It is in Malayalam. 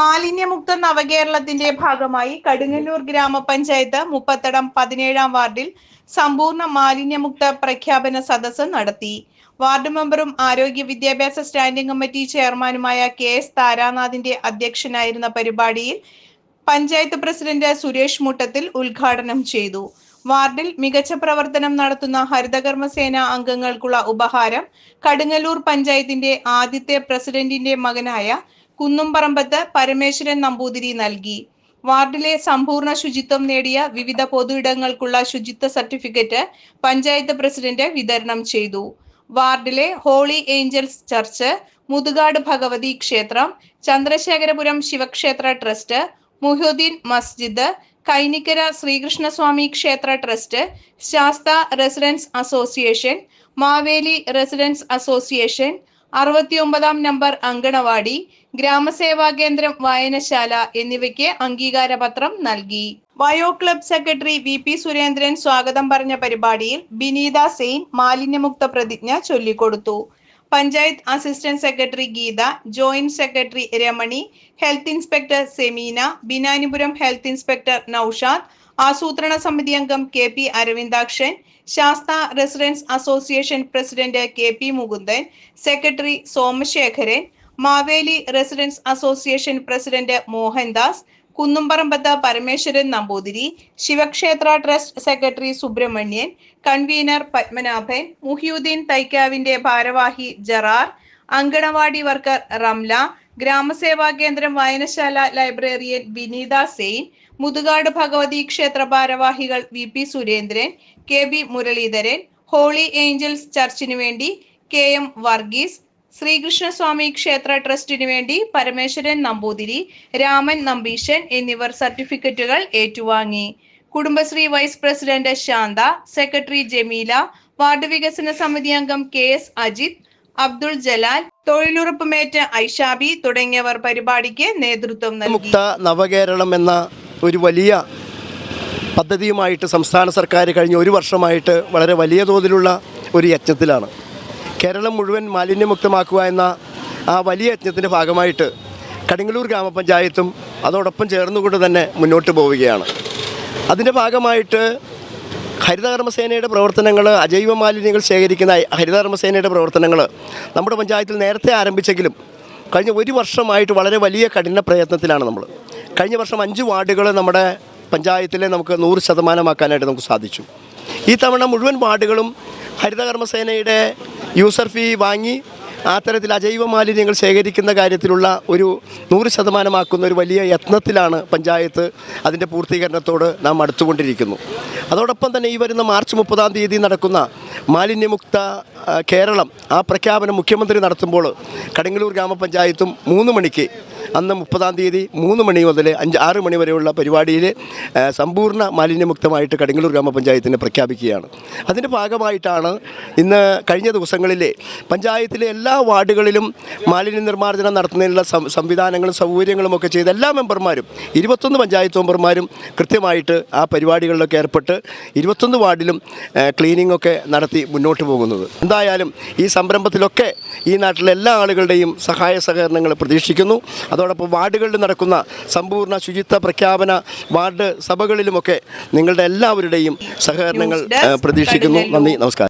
മാലിന്യമുക്ത നവകേരളത്തിന്റെ ഭാഗമായി കടുങ്ങല്ലൂർ ഗ്രാമപഞ്ചായത്ത് മുപ്പത്തടം പതിനേഴാം വാർഡിൽ സമ്പൂർണ മാലിന്യമുക്ത പ്രഖ്യാപന സദസ്സ് നടത്തി. വാർഡ് മെമ്പറും ആരോഗ്യ വിദ്യാഭ്യാസ സ്റ്റാൻഡിംഗ് കമ്മിറ്റി ചെയർമാനുമായ കെ എസ് താരാനാഥിന്റെ അധ്യക്ഷനായിരുന്ന പരിപാടിയിൽ പഞ്ചായത്ത് പ്രസിഡന്റ് സുരേഷ് മുട്ടത്തിൽ ഉദ്ഘാടനം ചെയ്തു. വാർഡിൽ മികച്ച പ്രവർത്തനം നടത്തുന്ന ഹരിതകർമ്മസേന അംഗങ്ങൾക്കുള്ള ഉപഹാരം കടുങ്ങല്ലൂർ പഞ്ചായത്തിന്റെ ആദ്യത്തെ പ്രസിഡന്റിന്റെ മകനായ കുന്നുംപറമ്പത്ത് പരമേശ്വരൻ നമ്പൂതിരി നൽകി. വാർഡിലെ സമ്പൂർണ ശുചിത്വം നേടിയ വിവിധ പൊതുയിടങ്ങൾക്കുള്ള ശുചിത്വ സർട്ടിഫിക്കറ്റ് പഞ്ചായത്ത് പ്രസിഡന്റ് വിതരണം ചെയ്തു. വാർഡിലെ Holy Angels church Muthukad Bhagavathi ക്ഷേത്രം ചന്ദ്രശേഖരപുരം ശിവക്ഷേത്ര ട്രസ്റ്റ് മുഹ്യുദ്ദീൻ മസ്ജിദ് കൈനിക്കര ശ്രീകൃഷ്ണസ്വാമി ക്ഷേത്ര trust Sastha residence association Maveli residence association അറുപത്തിയൊമ്പതാം number anganwadi ഗ്രാമസേവാ കേന്ദ്രം വായനശാല എന്നിവയ്ക്ക് അംഗീകാരപത്രം നൽകി. Vayo club secretary V P Surendran സ്വാഗതം പറഞ്ഞ പരിപാടിയിൽ ബിനീത സെയിൻ മാലിന്യമുക്ത പ്രതിജ്ഞ ചൊല്ലിക്കൊടുത്തു. Panchayat assistant secretary Geetha joint secretary Ramani health inspector Semeena Binanipuram health inspector Noushad ആസൂത്രണ സമിതി അംഗം K P Aravindakshan Sastha residence association president K P Mukundan secretary Somasekharan Maveli residence association president Mohandas Kunnumparambath Parameswaran Namboothiri ശിവക്ഷേത്ര trust secretary Subramanian convener Padmanabhan Muhiyuddin തൈക്കാവിന്റെ ഭാരവാഹി ജറാർ അങ്കണവാടി വർക്കർ റംല ഗ്രാമസേവാ കേന്ദ്രം വായനശാല ലൈബ്രറിയൻ വിനീത സെയിൻ മുതുകാട് ഭഗവതി ക്ഷേത്ര ഭാരവാഹികൾ V P Surendran K B Muraleedharan Holy Angels ചർച്ചിനു വേണ്ടി കെ എം വർഗീസ് ശ്രീകൃഷ്ണസ്വാമി ക്ഷേത്ര ട്രസ്റ്റിനു വേണ്ടി പരമേശ്വരൻ നമ്പൂതിരി രാമൻ നമ്പീശൻ എന്നിവർ സർട്ടിഫിക്കറ്റുകൾ ഏറ്റുവാങ്ങി. Kudumbashree vice president Shantha secretary Jameela ward വികസന സമിതി അംഗം കെ എസ് അജിത് അബ്ദുൾ ജലാൽ തൊഴിലുറപ്പ് മേറ്റ് ഐഷാബി തുടങ്ങിയവർ പരിപാടിക്ക് നേതൃത്വം നൽകി. മുക്ത നവകേരളം എന്ന ഒരു വലിയ പദ്ധതിയുമായിട്ട് സംസ്ഥാന സർക്കാർ കഴിഞ്ഞ ഒരു വർഷമായിട്ട് വളരെ വലിയ തോതിലുള്ള ഒരു യജ്ഞത്തിലാണ്. കേരളം മുഴുവൻ മാലിന്യമുക്തമാക്കുക എന്ന ആ വലിയ യജ്ഞത്തിന്റെ ഭാഗമായിട്ട് കടിങ്ങലൂർ ഗ്രാമപഞ്ചായത്തും അതോടൊപ്പം ചേർന്നുകൊണ്ട് തന്നെ മുന്നോട്ട് പോവുകയാണ്. അതിന്റെ ഭാഗമായിട്ട് ഹരിതകർമ്മസേനയുടെ പ്രവർത്തനങ്ങൾ അജൈവ മാലിന്യങ്ങൾ ശേഖരിക്കുന്ന ഹരിതകർമ്മസേനയുടെ പ്രവർത്തനങ്ങൾ നമ്മുടെ പഞ്ചായത്തിൽ നേരത്തെ ആരംഭിച്ചെങ്കിലും കഴിഞ്ഞ ഒരു വർഷമായിട്ട് വളരെ വലിയ കഠിന പ്രയത്നത്തിലാണ് നമ്മൾ. കഴിഞ്ഞ വർഷം അഞ്ച് വാർഡുകൾ നമ്മുടെ പഞ്ചായത്തിലെ നമുക്ക് നൂറ് ശതമാനമാക്കാനായിട്ട് നമുക്ക് സാധിച്ചു. ഈ തവണ മുഴുവൻ വാർഡുകളും ഹരിതകർമ്മസേനയുടെ യൂസർ ഫീ വാങ്ങി ആ തരത്തിൽ അജൈവ മാലിന്യങ്ങൾ ശേഖരിക്കുന്ന കാര്യത്തിലുള്ള ഒരു നൂറ് ശതമാനമാക്കുന്ന ഒരു വലിയ യത്നത്തിലാണ് പഞ്ചായത്ത് അതിന്റെ പൂർത്തീകരണത്തോട് നാം അടുത്തുകൊണ്ടിരിക്കുന്നു. അതോടൊപ്പം തന്നെ ഈ വരുന്ന മാർച്ച് മുപ്പതാം തീയതി നടക്കുന്ന മാലിന്യമുക്ത കേരളം ആ പ്രഖ്യാപനം മുഖ്യമന്ത്രി നടത്തുമ്പോൾ കടങ്ങലൂർ ഗ്രാമപഞ്ചായത്തും മൂന്ന് മണിക്ക് അന്ന് മുപ്പതാം തീയതി മൂന്ന് മണി മുതൽ അഞ്ച് ആറ് മണി വരെയുള്ള പരിപാടിയിൽ സമ്പൂർണ മാലിന്യമുക്തമായിട്ട് കടങ്ങല്ലൂർ ഗ്രാമപഞ്ചായത്തിനെ പ്രഖ്യാപിക്കുകയാണ്. അതിന്റെ ഭാഗമായിട്ടാണ് ഇന്ന് കഴിഞ്ഞ ദിവസങ്ങളിലെ പഞ്ചായത്തിലെ എല്ലാ വാർഡുകളിലും മാലിന്യ നിർമ്മാർജനം നടത്തുന്നതിനുള്ള സംവിധാനങ്ങളും സൗകര്യങ്ങളും ഒക്കെ ചെയ്ത് എല്ലാ മെമ്പർമാരും ഇരുപത്തൊന്ന് പഞ്ചായത്ത് മെമ്പർമാരും കൃത്യമായിട്ട് ആ പരിപാടികളിലൊക്കെ ഏർപ്പെട്ട് ഇരുപത്തൊന്ന് വാർഡിലും ക്ലീനിങ് ഒക്കെ നടത്തി മുന്നോട്ട് പോകുന്നത്. എന്തായാലും ഈ സംരംഭത്തിലൊക്കെ ഈ നാട്ടിലെ എല്ലാ ആളുകളുടെയും സഹായ സഹകരണങ്ങൾ പ്രതീക്ഷിക്കുന്നു. അതോടൊപ്പം വാർഡുകളിൽ നടക്കുന്ന സമ്പൂർണ ശുചിത്വ പ്രഖ്യാപന വാർഡ് സഭകളിലുമൊക്കെ നിങ്ങളുടെ എല്ലാവരുടെയും സഹകരണങ്ങൾ പ്രതീക്ഷിക്കുന്നു. നന്ദി നമസ്കാരം.